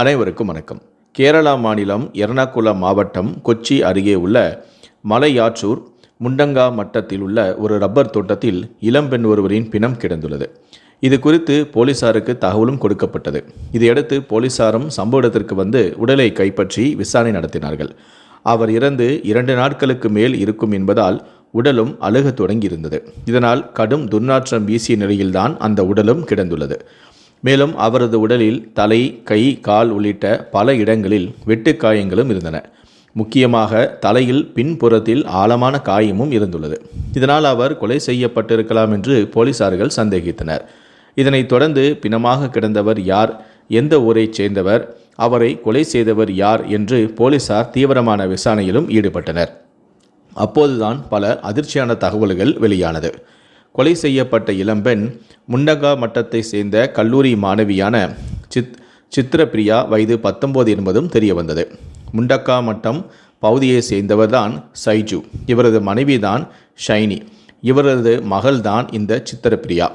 அனைவருக்கும் வணக்கம். கேரளா மாநிலம் எர்ணாகுளம் மாவட்டம் கொச்சி அருகே உள்ள மலையாற்றூர் முண்டங்கா மட்டத்தில் உள்ள ஒரு ரப்பர் தோட்டத்தில் இளம்பெண் ஒருவரின் பிணம் கிடந்துள்ளது. இது குறித்து போலீசாருக்கு தகவலும் கொடுக்கப்பட்டது. இதையடுத்து போலீசாரும் சம்பவ இடத்திற்கு வந்து உடலை கைப்பற்றி விசாரணை நடத்தினார்கள். அவர் இறந்து இரண்டு நாட்களுக்கு மேல் இருக்கும் என்பதால் உடலும் அழுகத் தொடங்கியிருந்தது. இதனால் கடும் துர்நாற்றம் வீசிய நிலையில்தான் அந்த உடலும் கிடந்துள்ளது. மேலும் அவரது உடலில் தலை கை கால் உள்ளிட்ட பல இடங்களில் வெட்டுக்காயங்களும் இருந்தன. முக்கியமாக தலையில் பின்புறத்தில் ஆழமான காயமும் இருந்துள்ளது. இதனால் அவர் கொலை செய்யப்பட்டிருக்கலாம் என்று போலீசார்கள் சந்தேகித்தனர். இதனைத் தொடர்ந்து பிணமாக கிடந்தவர் யார் எந்த ஊரைச் சேர்ந்தவர் அவரை கொலை செய்தவர் யார் என்று போலீசார் தீவிரமான விசாரணையிலும் ஈடுபட்டனர். அப்போதுதான் பல அதிர்ச்சியான தகவல்கள் வெளியானது. கொலை செய்யப்பட்ட இளம்பெண் முண்டகா மட்டத்தை சேர்ந்த கல்லூரி மாணவியான சித் சித்திரபிரியா வயது பத்தொம்போது என்பதும் தெரிய வந்தது முண்டக்கா மட்டம் பகுதியை சேர்ந்தவர்தான் சைஜு. இவரது மனைவிதான் ஷைனி. இவரது மகள்தான் இந்த சித்திரப்பிரியா.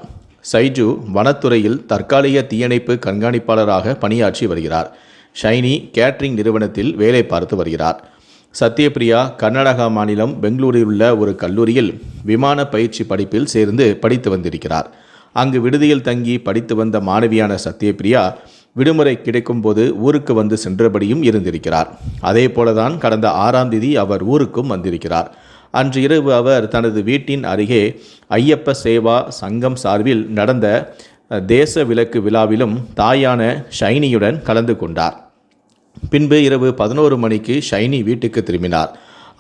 சைஜு வனத்துறையில் தற்காலிக தீயணைப்பு கண்காணிப்பாளராக பணியாற்றி வருகிறார். ஷைனி கேட்ரிங் நிறுவனத்தில் வேலை பார்த்து வருகிறார். சத்யபிரியா கர்நாடகா மாநிலம் பெங்களூரில் உள்ள ஒரு கல்லூரியில் விமான பயிற்சி படிப்பில் சேர்ந்து படித்து வந்திருக்கிறார். அங்கு விடுதியில் தங்கி படித்து வந்த மாணவியான சத்யபிரியா விடுமுறை கிடைக்கும்போது ஊருக்கு வந்து சென்றபடியும் இருந்திருக்கிறார். அதே போலதான் கடந்த ஆறாம் தேதி அவர் ஊருக்கும் வந்திருக்கிறார். அன்று இரவு அவர் தனது வீட்டின் அருகே ஐயப்ப சேவா சங்கம் சார்பில் நடந்த தேச விளக்கு விழாவிலும் தாயான ஷைனியுடன் கலந்து கொண்டார். பின்பு இரவு பதினோரு மணிக்கு ஷைனி வீட்டுக்கு திரும்பினார்.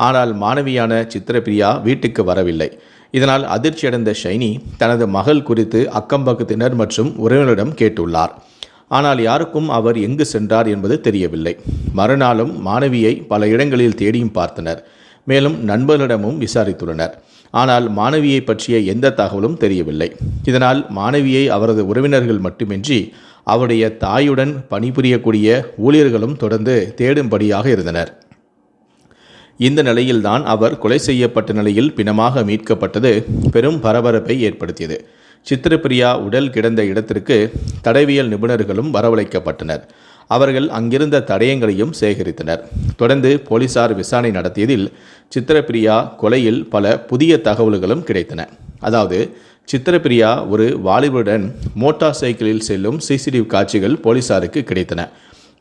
ஆனால் மாணவியான சித்திரபிரியா வீட்டுக்கு வரவில்லை. இதனால் அதிர்ச்சியடைந்த ஷைனி தனது மகள் குறித்து அக்கம்பக்கத்தினர் மற்றும் உறவினரிடம் கேட்டுள்ளார். ஆனால் யாருக்கும் அவர் எங்கு சென்றார் என்பது தெரியவில்லை. மறுநாளும் மாணவியை பல இடங்களில் தேடியும் பார்த்தனர். மேலும் நண்பர்களிடமும் விசாரித்துள்ளனர். ஆனால் மாணவியை பற்றிய எந்த தகவலும் தெரியவில்லை. இதனால் மாணவியை அவரது உறவினர்கள் மட்டுமின்றி அவருடைய தாயுடன் பணிபுரியக்கூடிய ஊழியர்களும் தொடர்ந்து தேடும்படியாக இருந்தனர். இந்த நிலையில்தான் அவர் கொலை செய்யப்பட்ட நிலையில் பிணமாக மீட்கப்பட்டது பெரும் பரபரப்பை ஏற்படுத்தியது. சித்திரப்பிரியா உடல் கிடந்த இடத்திற்கு தடவியல் நிபுணர்களும் வரவழைக்கப்பட்டனர். அவர்கள் அங்கிருந்த தடயங்களையும் சேகரித்தனர். தொடர்ந்து போலீசார் விசாரணை நடத்தியதில் சித்திரப்பிரியா கொலையில் பல புதிய தகவல்களும் கிடைத்தன. அதாவது சித்திரப்பிரியா ஒரு வாலிபுடன் மோட்டார் சைக்கிளில் செல்லும் சிசிடிவி காட்சிகள் போலீசாருக்கு கிடைத்தன.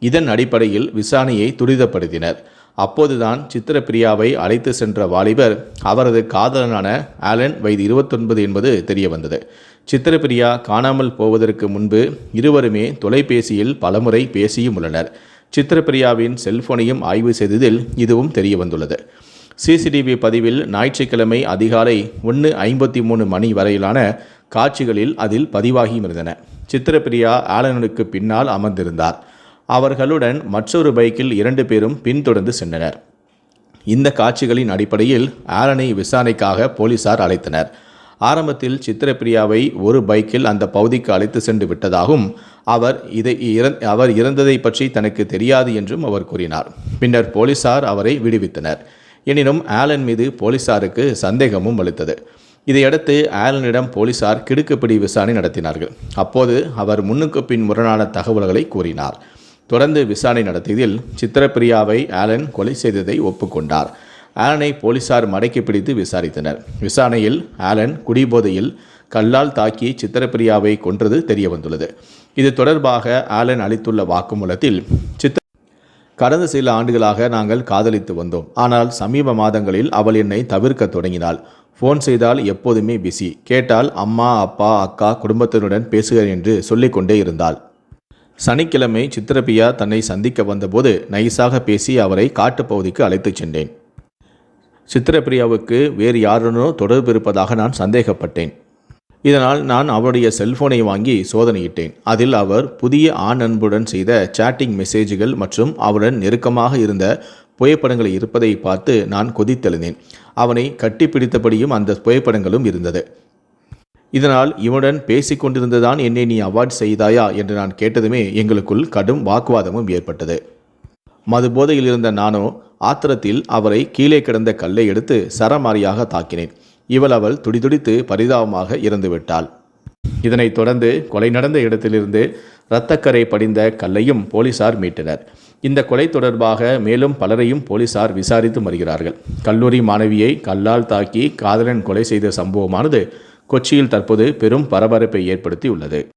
இதன் அடிப்படையில் விசாரணையை துரிதப்படுத்தினர். அப்போதுதான் சித்திரப்பிரியாவை அழைத்து சென்ற வாலிபர் அவரது காதலனான ஆலன் வயது இருபத்தொன்பது என்பது தெரிய வந்தது சித்திரப்பிரியா காணாமல் போவதற்கு முன்பு இருவருமே தொலைபேசியில் பலமுறை பேசியும் உள்ளனர். சித்திரப்பிரியாவின் செல்போனையும் ஆய்வு செய்ததில் இதுவும் தெரிய வந்துள்ளது சிசிடிவி பதிவில் ஞாயிற்றுக்கிழமை அதிகாலை ஒன்று ஐம்பத்தி மூணு மணி வரையிலான காட்சிகளில் அதில் பதிவாகியும் இருந்தன. சித்திரப்பிரியா ஆலனுக்கு பின்னால் அமர்ந்திருந்தார். அவர்களுடன் மற்றொரு பைக்கில் இரண்டு பேரும் பின்தொடர்ந்து சென்றனர். இந்த காட்சிகளின் அடிப்படையில் ஆலனை விசாரணைக்காக போலீசார் அழைத்தனர். ஆரம்பத்தில் சித்திரப்பிரியாவை ஒரு பைக்கில் அந்த பகுதிக்கு அழைத்து சென்று விட்டதாகவும் அவர் இதை இறந் அவர் இறந்ததை பற்றி தனக்கு தெரியாது என்றும் அவர் கூறினார். பின்னர் போலீசார் அவரை விடுவித்தனர். எனினும் ஆலன் மீது போலீசாருக்கு சந்தேகமும் அளித்தது இதையடுத்து ஆலனிடம் போலீசார் கிடுக்குப்பிடி விசாரணை நடத்தினார்கள். அப்போது அவர் முன்னுக்கு பின் முரணான தகவல்களை கூறினார். தொடர்ந்து விசாரணை நடத்தியதில் சித்திரப்பிரியாவை ஆலன் கொலை செய்ததை ஒப்புக்கொண்டார். ஆலனை போலீசார் மடக்கி பிடித்து விசாரித்தனர். விசாரணையில் ஆலன் குடிபோதையில் கல்லால் தாக்கி சித்திரப்பிரியாவை கொன்றது தெரிய வந்துள்ளது இது தொடர்பாக ஆலன் அளித்துள்ள வாக்குமூலத்தில் சித்திர கடந்த சில ஆண்டுகளாக நாங்கள் காதலித்து வந்தோம். ஆனால் சமீப மாதங்களில் அவள் என்னை தவிர்க்க தொடங்கினாள். ஃபோன் செய்தால் எப்போதுமே பிஸி. கேட்டால் அம்மா அப்பா அக்கா குடும்பத்தினருடன் பேசுகிறேன் என்று சொல்லிக்கொண்டே இருந்தாள். சனிக்கிழமை சித்திரபியா தன்னை சந்திக்க வந்தபோது நைஸாக பேசி அவரை காட்டுப்பகுதிக்கு அழைத்துச் சென்றேன். சித்திரப்பிரியாவுக்கு வேறு யாருடனோ தொடர்பு இருப்பதாக நான் சந்தேகப்பட்டேன். இதனால் நான் அவருடைய செல்போனை வாங்கி சோதனையிட்டேன். அதில் அவர் புதிய ஆண் அன்புடன் செய்த சேட்டிங் மெசேஜ்கள் மற்றும் அவருடன் நெருக்கமாக இருந்த புகைப்படங்கள் இருப்பதை பார்த்து நான் கொதித்தெழுந்தேன். அவனை கட்டிப்பிடித்தபடியும் அந்த புகைப்படங்களும் இருந்தது. இதனால் இவனுடன் பேசிக்கொண்டிருந்ததான் என்னை நீ அவாய்ட் செய்தாயா என்று நான் கேட்டதுமே எங்களுக்குள் கடும் வாக்குவாதமும் ஏற்பட்டது. மது போதையில் இருந்த நானோ ஆத்திரத்தில் அவரை கீழே கிடந்த கல்லை எடுத்து சரமாரியாக தாக்கினேன். இவள் அவள் துடிதுடித்து பரிதாபமாக இறந்துவிட்டாள். இதனைத் தொடர்ந்து கொலை நடந்த இடத்திலிருந்து இரத்தக்கரை படிந்த கல்லையும் போலீசார் மீட்டனர். இந்த கொலை தொடர்பாக மேலும் பலரையும் போலீசார் விசாரித்து வருகிறார்கள் கல்லூரி மாணவியை கல்லால் தாக்கி காதலன் கொலை செய்த சம்பவமானது கொச்சியில் தற்போது பெரும் பரபரப்பை ஏற்படுத்தி உள்ளது